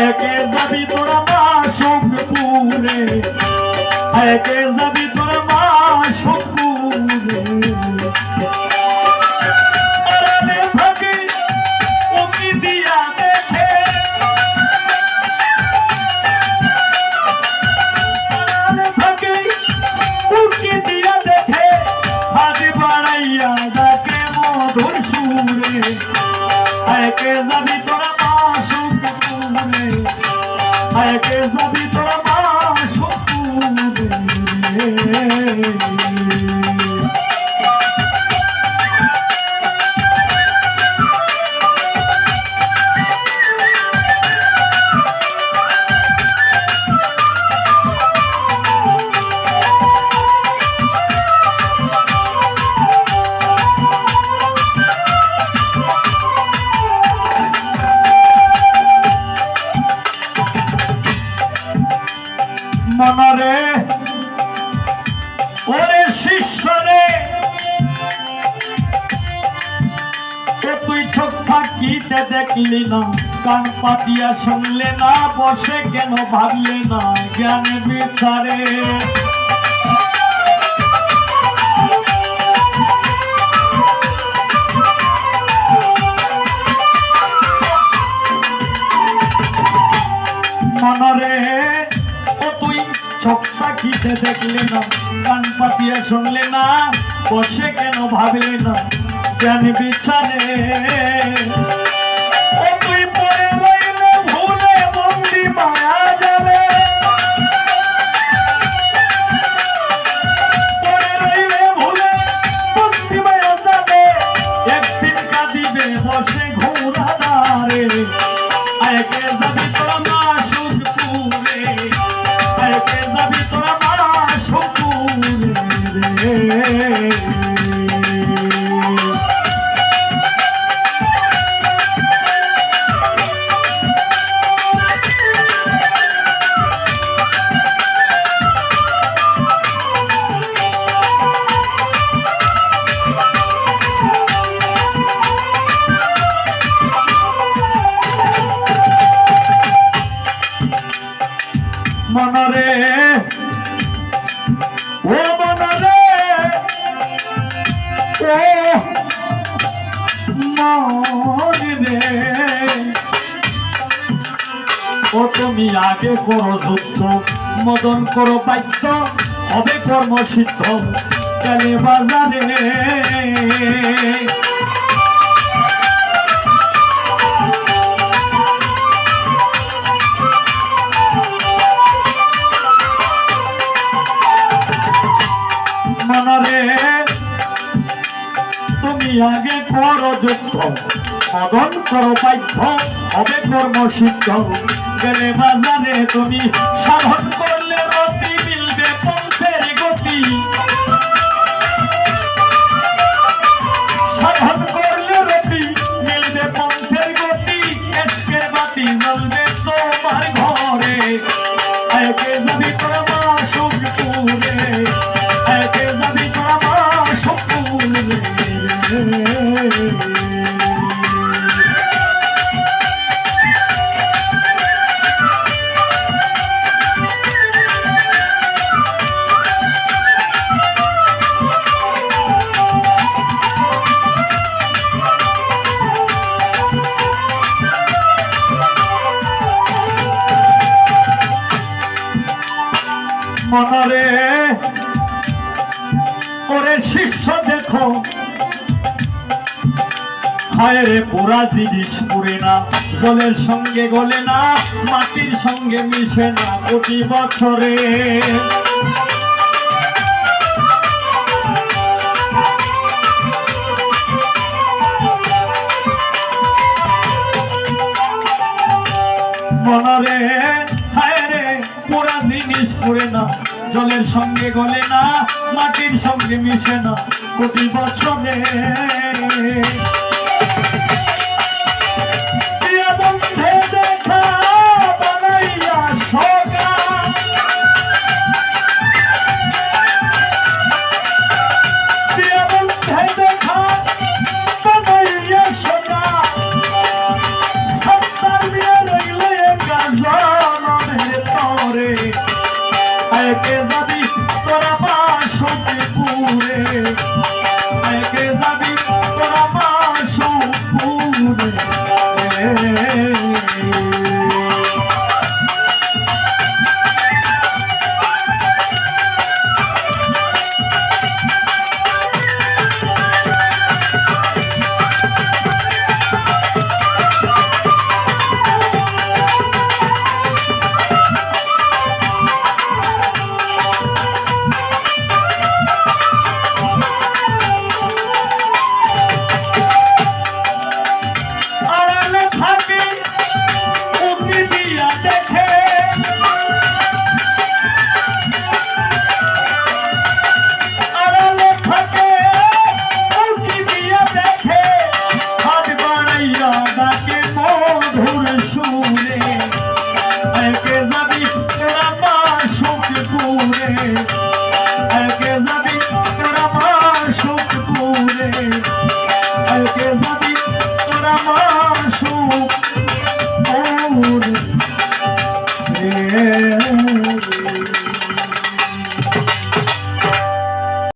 পুরে একে যাবি তোরা মা সুখপুরে একে যাবি থাকিতে দেখলি না, কান পাতিয়া শুনলে না, বসে কেন ভাবলে না, জ্ঞান বিচারে। মনরে, ও তুই চোখ পাখিতে দেখলে না, কান পাতিয়া শুনলে না, বসে কেন ভাবলে না জ্ঞান বিচারে। মনরে। ও মনরে। ও মনরে। ও তুমি আগে করো যুদ্ধ, মদন করো বাধ্য হবে কর্মসিদ্ধ। কালে বাজারে? আগে করো যুদ্ধ। মদন করো বাধ্য হবে ধর্ম সিদ্ধ। গেলে বাজারে তুমি সাধন করলে মনরে ওরে শিষ্য দেখো। হায় রে পোড়া জিনিস পুড়ে না, জলের সঙ্গে গলে না, মাটির সঙ্গে মিশে না প্রতি বছরে। মনরে বালিশ পড়ে না জলের সঙ্গে গলে না মাটির সঙ্গে মিশে না কোটি বছরে।